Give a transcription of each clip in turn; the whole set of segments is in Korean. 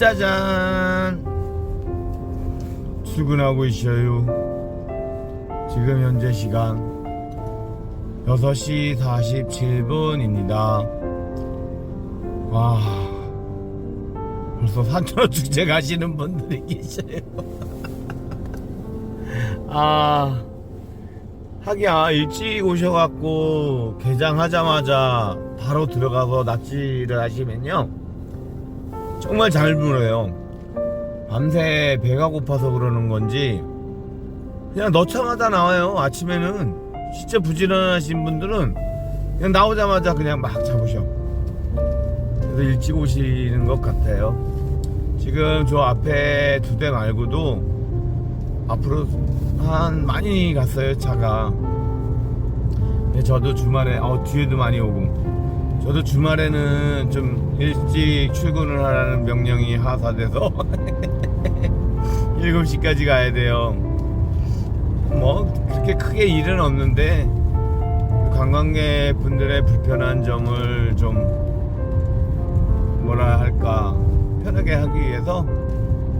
짜잔. 출근하고 있어요. 지금 현재 시간 6시 47분입니다. 와 벌써 산천어 축제 가시는 분들이 계셔요. 아 하기야 일찍 오셔갖고 개장하자마자 바로 들어가서 낚시를 하시면요 정말 잘 물어요. 밤새 배가 고파서 그러는 건지 그냥 넣자마자 나와요 아침에는. 진짜 부지런하신 분들은 그냥 나오자마자 그냥 막 잡으셔. 그래서 일찍 오시는 것 같아요. 지금 저 앞에 두 대 말고도 앞으로 한 많이 갔어요 차가. 저도 주말에 어 뒤에도 많이 오고 저도 주말에는 좀 일찍 출근을 하라는 명령이 하사돼서 7시까지 가야 돼요 뭐 그렇게 크게 일은 없는데 관광객 분들의 불편한 점을 좀 뭐라 할까 편하게 하기 위해서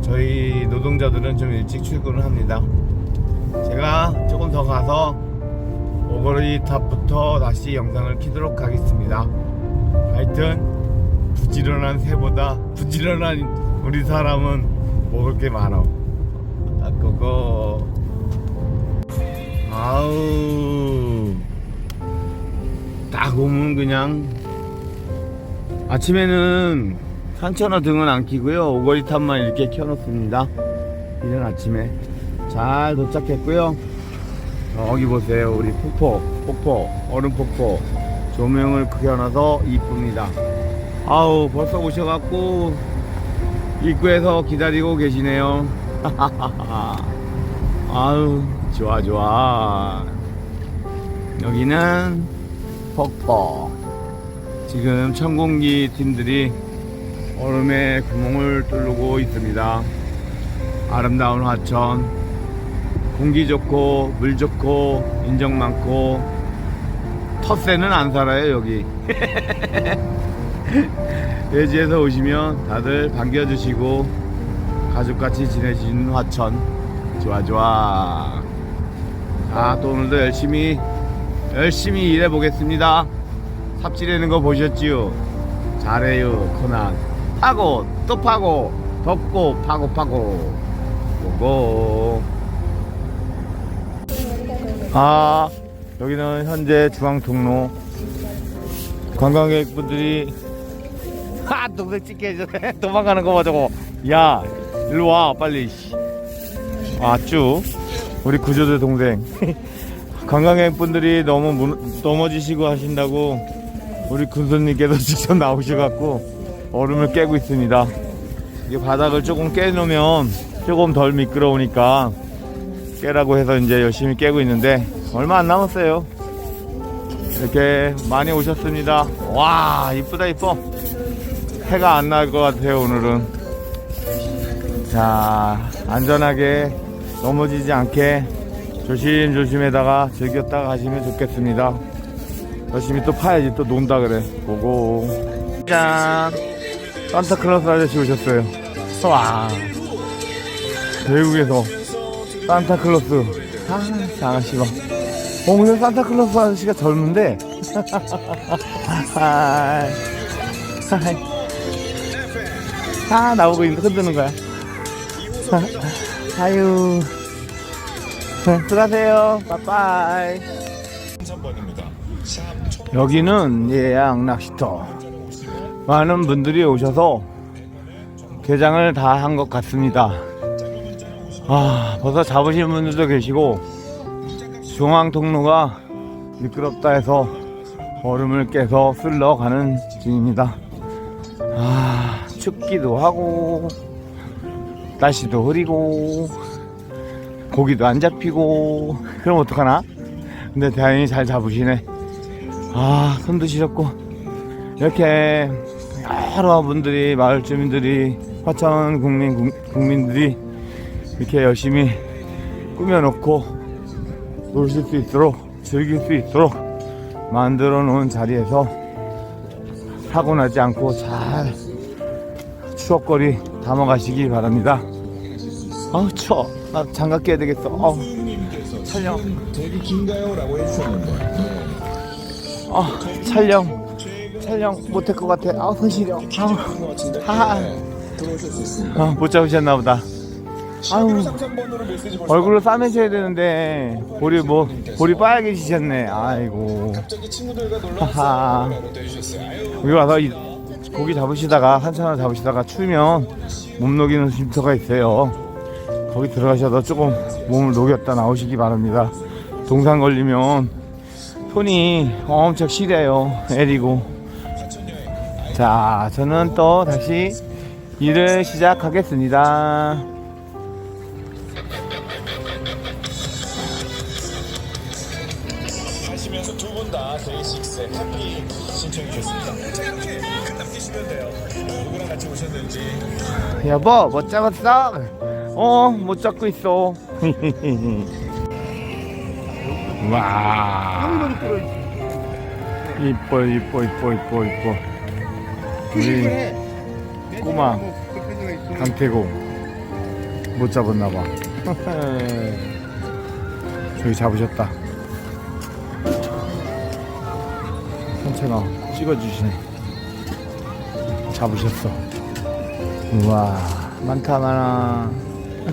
저희 노동자들은 좀 일찍 출근을 합니다. 제가 조금 더 가서 오거리 탑부터 다시 영상을 키도록 하겠습니다. 하여튼 부지런한 새보다 부지런한 우리 사람은 먹을 게 많아. 아 그거. 아우. 딱 오면 그냥 아침에는 산천어 등은 안 키고요. 오거리 탑만 이렇게 켜놓습니다. 이른 아침에 잘 도착했고요. 저기 보세요. 우리 폭포 폭포 얼음 폭포 조명을 켜놔서 이쁩니다. 아우 벌써 오셔갖고 입구에서 기다리고 계시네요. 아우 좋아 좋아. 여기는 폭포 지금 천공기 팀들이 얼음에 구멍을 뚫고 있습니다. 아름다운 화천, 공기 좋고 물 좋고 인정 많고 텃새는 안 살아요 여기. 예지에서 오시면 다들 반겨주시고 가족같이 지내시는 화천 좋아 좋아. 자또 오늘도 열심히 열심히 일해 보겠습니다. 삽질하는 거 보셨지요? 잘해요 코난 파고 또 파고 덮고 파고 파고 보고 아 여기는 현재 중앙 통로 관광객분들이 하 동생 찍게 해주네 도망가는 거 봐 저거. 야 일로 와 빨리. 씨. 왔쭈. 우리 구조대 동생. 관광객분들이 너무 무- 넘어지시고 하신다고 우리 군수님께서 직접 나오셔갖고 얼음을 깨고 있습니다. 이게 바닥을 조금 깨놓으면 조금 덜 미끄러우니까 깨라고 해서 이제 열심히 깨고 있는데 얼마 안 남았어요. 이렇게 많이 오셨습니다. 와 이쁘다 이뻐. 해가 안 날 것 같아요 오늘은. 자 안전하게 넘어지지 않게 조심조심에다가 즐겼다 가시면 좋겠습니다. 열심히 또 파야지 또 논다 그래 보고 짠 산타클로스 아저씨 오셨어요 와 외국에서 산타클로스 아봐 어, 오늘 산타클로스 아저씨가 젊은데. 아 나오고 있는 흔드는 거야. 아유. 들어가세요. 빠빠이. 여기는 예약 낚시터. 많은 분들이 오셔서 개장을 다 한 것 같습니다. 아 벌써 잡으신 분들도 계시고 중앙 통로가 미끄럽다 해서 얼음을 깨서 쓸러 가는 중입니다. 아 춥기도 하고 날씨도 흐리고 고기도 안 잡히고 그럼 어떡하나? 근데 다행히 잘 잡으시네. 아 손도 시렸고. 이렇게 여러 분들이 마을 주민들이 화천 국민 국- 국민들이 이렇게 열심히 꾸며놓고 노실 수 있도록 즐길 수 있도록 만들어 놓은 자리에서 사고 나지 않고 잘 추억거리 담아가시기 바랍니다. 아우 추워. 나 장갑 껴야 되겠어. 아우 촬영. 되게 긴가요?라고 네. 아 촬영 촬영 못할 것 같아. 아우 손 시려. 아우. 아, 못 잡으셨나 보다. 아유 3번으로 메시지 보내주세요. 얼굴로 싸매셔야 되는데 볼이 뭐 볼이 빨개지셨네. 아이고 하하. 여기 와서 이 고기 잡으시다가 한참을 잡으시다가 추우면 몸 녹이는 쉼터가 있어요. 거기 들어가셔서 조금 몸을 녹였다 나오시기 바랍니다. 동상 걸리면 손이 엄청 시려요. 애리고. 자, 저는 또 다시 일을 시작하겠습니다. 데이식스 해피 신청해 주셨습니다. 자 이렇게 글 남기시면 돼요. 누구랑 같이 오셨는지 여보, 못 잡았어? 어, 못 잡고 있어. 와. 이뻐, 이뻐, 이뻐, 이뻐, 이뻐. 우리 꼬마 강태공 못 잡았나봐. 저기 잡으셨다. 천천아 찍어주시네. 잡으셨어. 우와 많다 많아.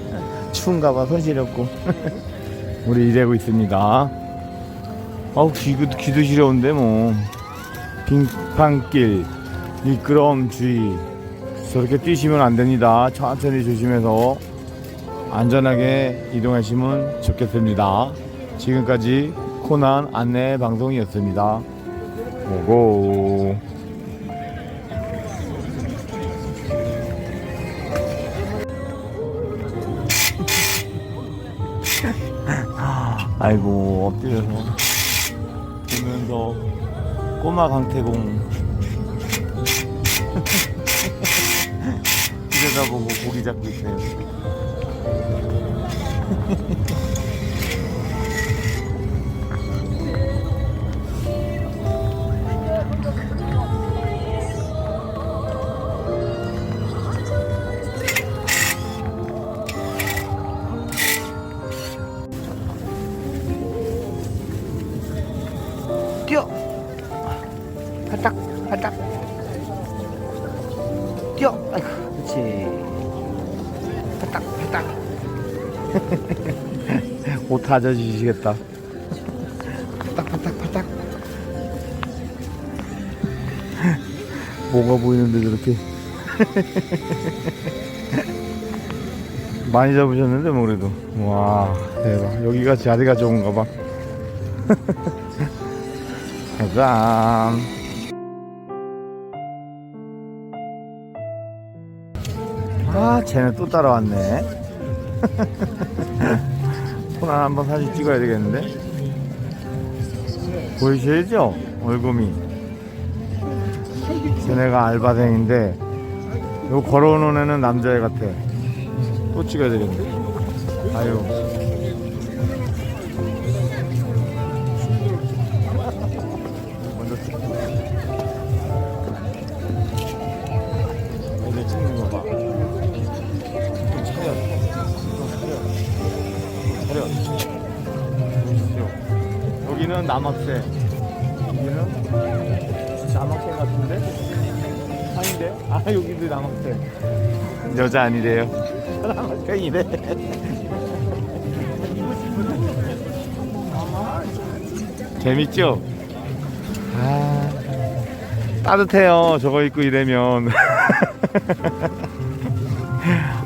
추운가 봐 손시렵고. 우리 일하고 있습니다. 어우 귀도, 귀도 시려운데 뭐. 빙판길 미끄럼 주의 저렇게 뛰시면 안 됩니다. 천천히 조심해서 안전하게 이동하시면 좋겠습니다. 지금까지 코난 안내 방송이었습니다 오고. 아이고 엎드려서. 보면서 꼬마 강태공. 들여다보고 고기 잡고 있어요 다져주시겠다. 바짝 뭐가 보이는데 저렇게. 많이 잡으셨는데 뭐 그래도. 와 대박. 여기가 자리가 좋은가 봐. 짜잔. 아, 쟤는 또 따라왔네. 손 하나 한번 사진 찍어야 되겠는데? 보이시죠? 얼굴이. 쟤네가 알바생인데, 요 걸어오는 애는 남자애 같아. 또 찍어야 되겠네. 아유. 아닌데? 아, 여기도 남학생. 여자 아니래요. 남학생이래. 재밌죠? 아, 따뜻해요. 저거 입고 이러면.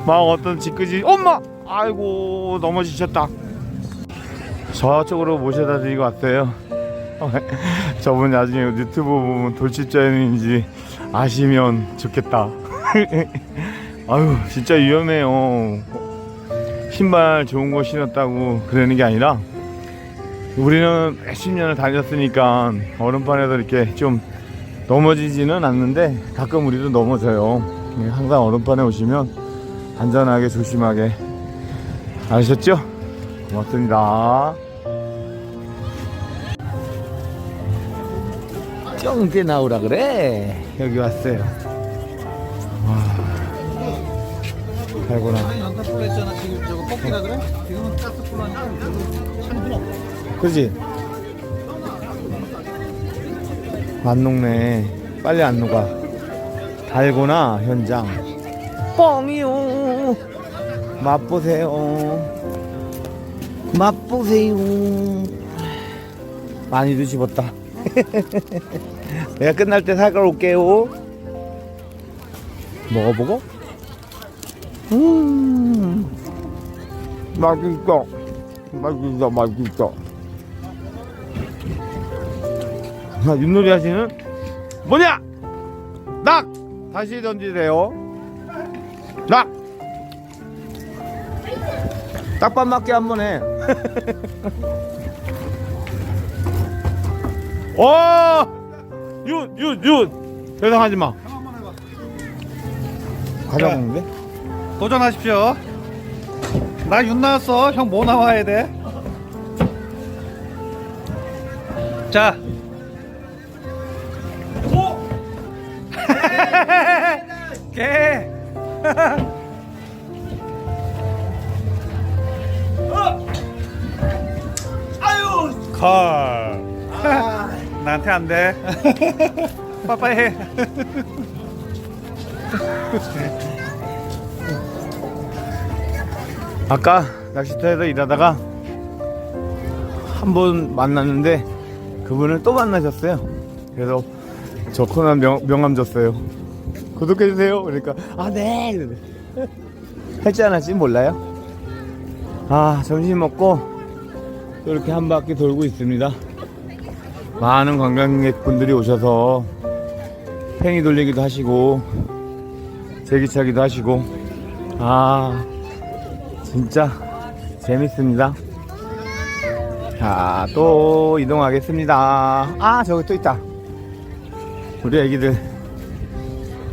막 어떤 짓궂이, 엄마! 아이고, 넘어지셨다. 저쪽으로 모셔다 드리고 왔어요. 저분 나중에 유튜브 보면 돌직자인지 아시면 좋겠다. 아유, 진짜 위험해요. 신발 좋은 거 신었다고 그러는 게 아니라 우리는 몇십 년을 다녔으니까 얼음판에서 이렇게 좀 넘어지지는 않는데 가끔 우리도 넘어져요. 예, 항상 얼음판에 오시면 안전하게 조심하게 아셨죠? 고맙습니다. 쫑대 나오라 그래. 여기 왔어요. 와, 달고나. 연탄불로 했잖아 지금 저거 꺾기라 그래? 지금은 가스불로 하니까 별로 찬도 없어 그지? 안 녹네. 빨리 안 녹아. 달고나 현장. 뻥이요. 맛보세요. 맛보세요. 많이도 집었다. 내가 끝날 때 사러 올게요. 먹어보고. 음. 맛있어. 맛있어, 맛있어. 자, 윷놀이 하시는 뭐냐? 낙! 다시 던지세요. 낙! 딱밤 맞게 한 번 해. 오! 윷, 윷, 윷! 대상하지 마. 한번 해봐 가져먹는데? 도전하십시오 나 윤 나왔어 형 뭐 나와야 돼? 자 오! 개 아유 칼. 나한테 안 돼. 빠빠이 해. 아까 낚시터에서 일하다가 한분 만났는데 그분을 또 만나셨어요. 그래서 저 코난 명, 명함 줬어요. 구독해주세요. 그러니까 아 네. 할지 안 할지 몰라요. 아 점심 먹고 또 이렇게 한 바퀴 돌고 있습니다. 많은 관광객분들이 오셔서 팽이 돌리기도 하시고 제기차기도 하시고 아 진짜 재밌습니다. 자, 또 이동하겠습니다. 아, 저기 또 있다. 우리 애기들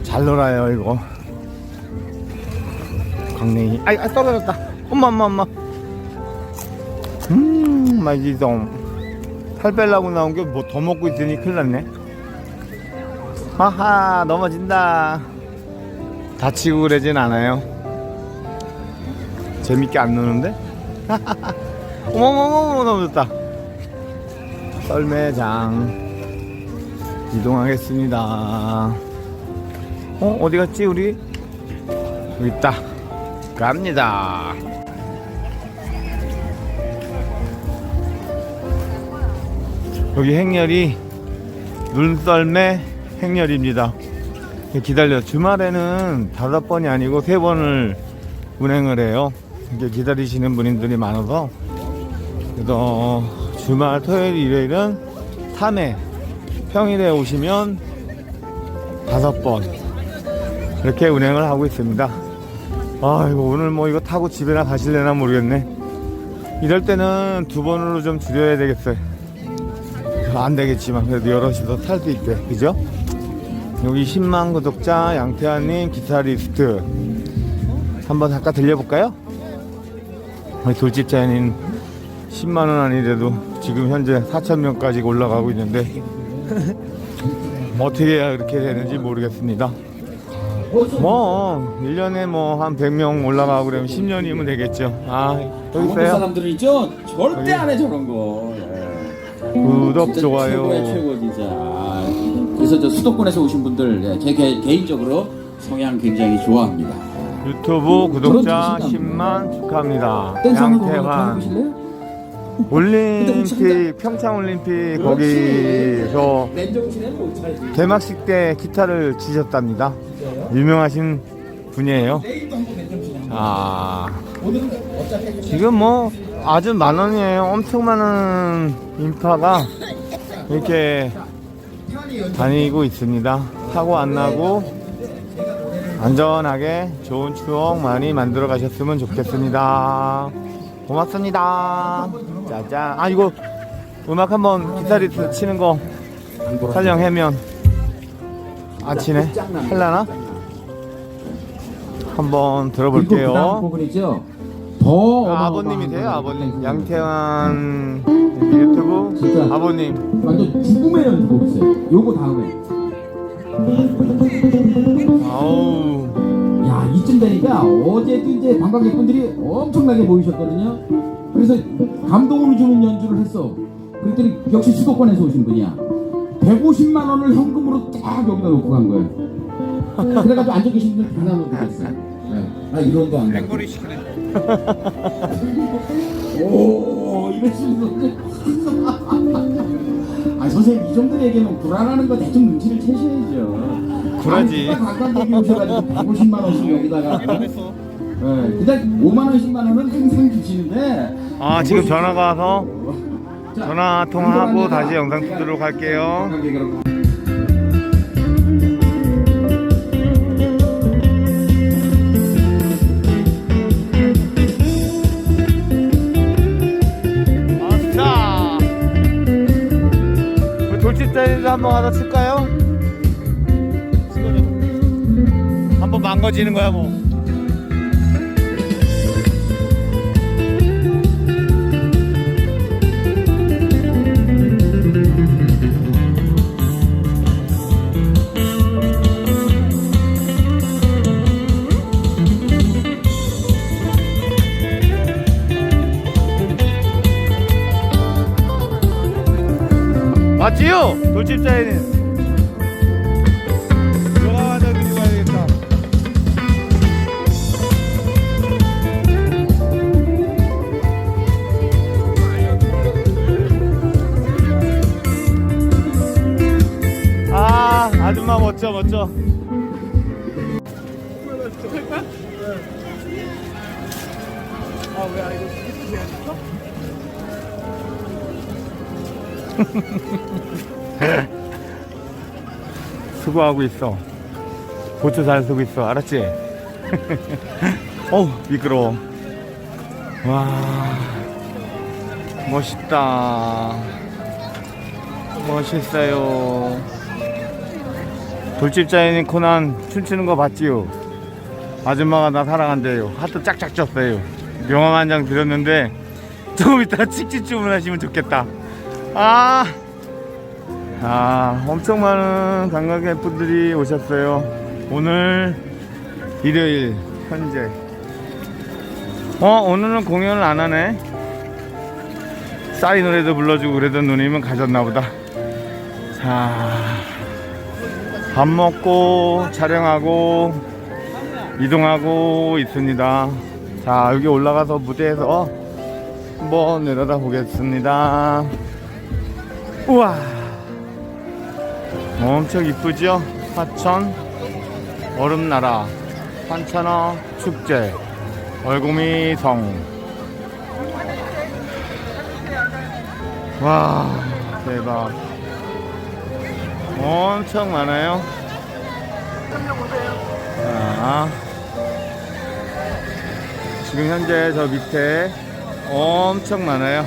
잘 놀아요, 이거. 강냉이. 아이, 아, 떨어졌다. 엄마, 엄마, 엄마. 음, 맛있어. 살 빼려고 나온 게 뭐 더 먹고 있으니 큰일 났네. 하하, 넘어진다. 다치고 그러진 않아요. 재밌게 안 노는데? 어머머머머 넘어졌다 썰매장 이동하겠습니다 어? 어디 갔지 우리? 여기 있다 갑니다 여기 행렬이 눈썰매 행렬입니다. 기다려. 주말에는 다섯 번이 아니고 세 번을 운행을 해요. 이게 기다리시는 분들이 많아서. 그래서 주말 토요일 일요일은 3회. 평일에 오시면 다섯 번 이렇게 운행을 하고 있습니다. 아 이거 오늘 뭐 이거 타고 집에나 가실래나 모르겠네. 이럴 때는 두 번으로 좀 줄여야 되겠어요 안 되겠지만 그래도 여럿이서 탈수 있게 그죠? 여기 10만 구독자 양태환님 기타리스트 한번 잠깐 들려볼까요? 우리 돌집자인 10만 원 아니래도 지금 현재 4천 명까지 올라가고 있는데 어떻게 해야 그렇게 되는지 모르겠습니다 뭐 1년에 뭐 한 100명 올라가고 그러면 10년이면 되겠죠 아 여기 한국 있어요 사람들이죠 절대 여기. 안해 저런 거. 예. 구독 진짜 좋아요 최고야 최고 진짜. 아, 그래서 저 수도권에서 오신 분들 예, 제 개, 개인적으로 성향 굉장히 좋아합니다. 유튜브 구독자 그런 10만 축하합니다 댄스 한번 한번 양태환? 올림픽 평창 올림픽 거기서 맨정신에는 못 차야지. 개막식 때 기타를 치셨답니다. 유명하신 분이에요. 내일도 한번 맨정신에. 아, 오늘은 어차피 지금 뭐 아주 만원이에요. 엄청 많은 인파가 이렇게 다니고 있습니다. 사고 안 나고 안전하게 좋은 추억 많이 만들어 가셨으면 좋겠습니다. 고맙습니다. 짜잔. 아, 이거 음악 한번 기타리스트 치는 거 촬영하면 안 치네? 할라나? 한번 들어볼게요. 부분이죠. 더 아, 아버님이세요, 거는 아버님. 양태환 유튜브 진짜. 아버님. 완전 죽음의 연주곡 있어요. 요거 다음에. 아우. 야 이쯤 되니까 어제도 이제 관광객분들이 엄청나게 모이셨거든요. 그래서 감동을 주는 연주를 했어. 그랬더니 역시 수도권에서 오신 분이야. 150만 원을 현금으로 딱 여기다 놓고 간 거예요. 그래가지고 앉아 계신 분들 다 나눠드렸어요. 네. 아 이런 거안 시키네. 오 이러시는 분들. 아 선생님 이 정도 얘기는 불안하는 거 대충 눈치를 채셔야죠. 굴하지. 아니, 관광객이 오셔가지고 150만 원씩 여기다가. 일어났어. 네, 그냥 5만 원, 10만 원은 항상 주시는데. 아 지금 전화가 와서 자, 전화 통화하고 다시 내가 영상 찍도록 할게요. 가서 칠까요? 한번 망가지는 거야 뭐. 맞지요? 돌집자리는. 멋져, 멋져. 아왜 이거 해야겠어? 수고하고 있어. 고추 잘 쓰고 있어. 알았지? 어우, 미끄러워. 와, 멋있다. 멋있어요. 돌집자인 코난 춤추는 거 봤지요? 아줌마가 나 사랑한대요. 하트 짝짝 줬어요. 명함 한 장 드렸는데, 조금 이따가 치킨 주문하시면 좋겠다. 아! 아, 엄청 많은 관광객분들이 오셨어요. 오늘 일요일 현재. 어, 오늘은 공연을 안 하네. 싸이 노래도 불러주고 그러던 누님은 가셨나 보다. 자, 밥 먹고 촬영하고 이동하고 있습니다. 자, 여기 올라가서 무대에서 한번 내려다 보겠습니다. 우와. 엄청 이쁘죠? 화천 얼음나라 환천어 축제 얼구미 성. 와 대박. 엄청 많아요. 자, 지금 현재 저 밑에 엄청 많아요.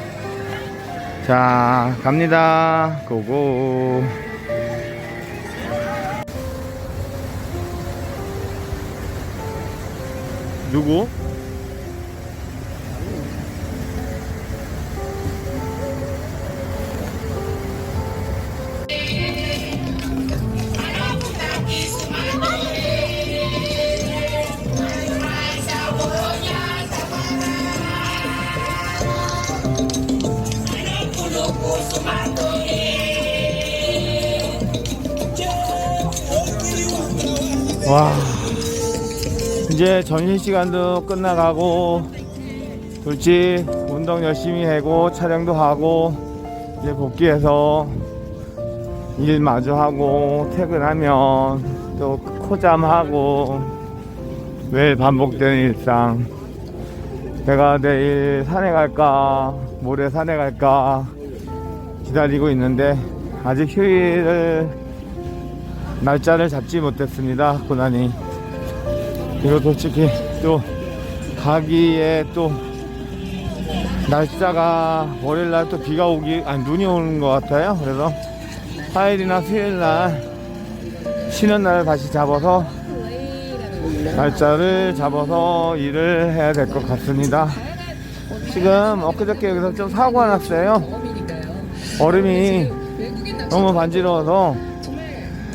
자, 갑니다. 고고. 누구? 와. 이제 점심 시간도 끝나가고 돌지 운동 열심히 하고 촬영도 하고 이제 복귀해서 일 마저 하고 퇴근하면 또 코잠하고 매일 반복되는 일상. 내가 내일 산에 갈까 모레 산에 갈까 기다리고 있는데 아직 휴일을 날짜를 잡지 못했습니다 고난이. 이거 솔직히 또 가기에 또 날짜가 월요일 날 또 비가 오기 아니 눈이 오는 것 같아요. 그래서 화요일이나 수요일 날 쉬는 날을 다시 잡아서 날짜를 잡아서 일을 해야 될 것 같습니다. 지금 엊그저께 여기서 좀 사고가 났어요. 얼음이 너무 반지러워서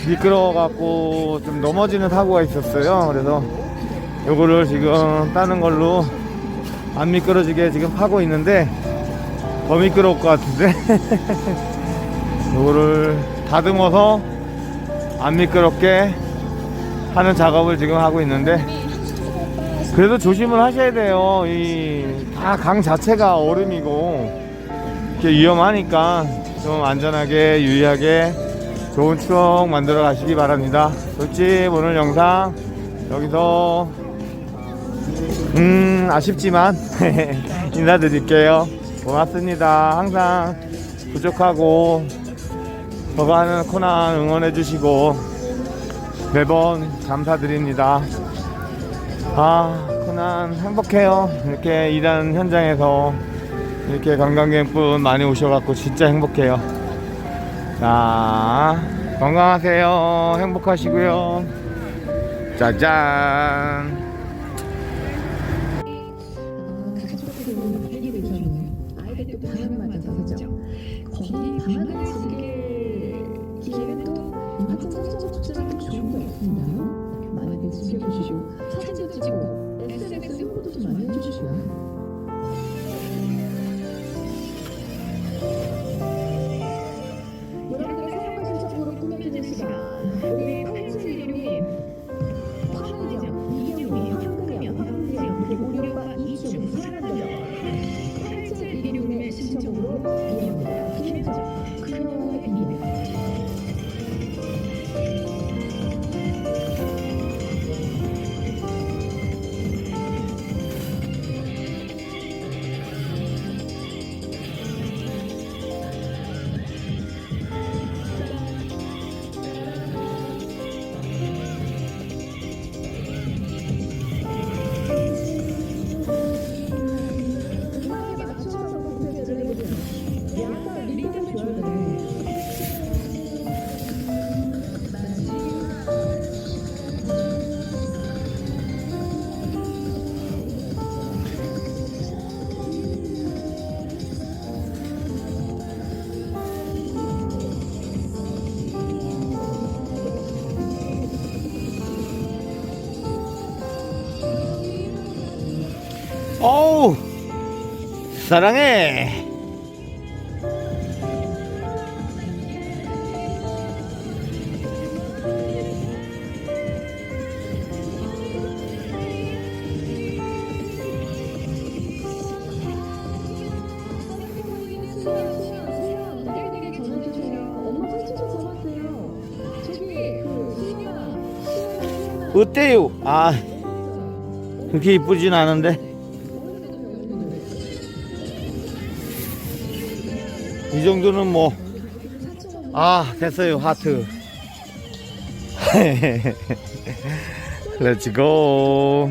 미끄러워 갖고 좀 넘어지는 사고가 있었어요. 그래서 요거를 지금 따는 걸로 안 미끄러지게 지금 파고 있는데 더 미끄러울 것 같은데 요거를 다듬어서 안 미끄럽게 하는 작업을 지금 하고 있는데 그래도 조심을 하셔야 돼요 이 다 강 자체가 얼음이고 이렇게 위험하니까 좀 안전하게 유의하게 좋은 추억 만들어 가시기 바랍니다. 솔직 오늘 영상? 여기서. 음 아쉽지만 인사드릴게요. 고맙습니다. 항상 부족하고 저가 하는 코난 응원해 주시고 매번 감사드립니다. 아 코난 행복해요. 이렇게 일하는 현장에서 이렇게 관광객분 많이 오셔갖고 진짜 행복해요 자 건강하세요. 행복하시고요. 짜잔 어우 사랑해 어때요? 아 그렇게 이쁘진 않은데 이 정도는 뭐. 아 됐어요 하트. 렛츠고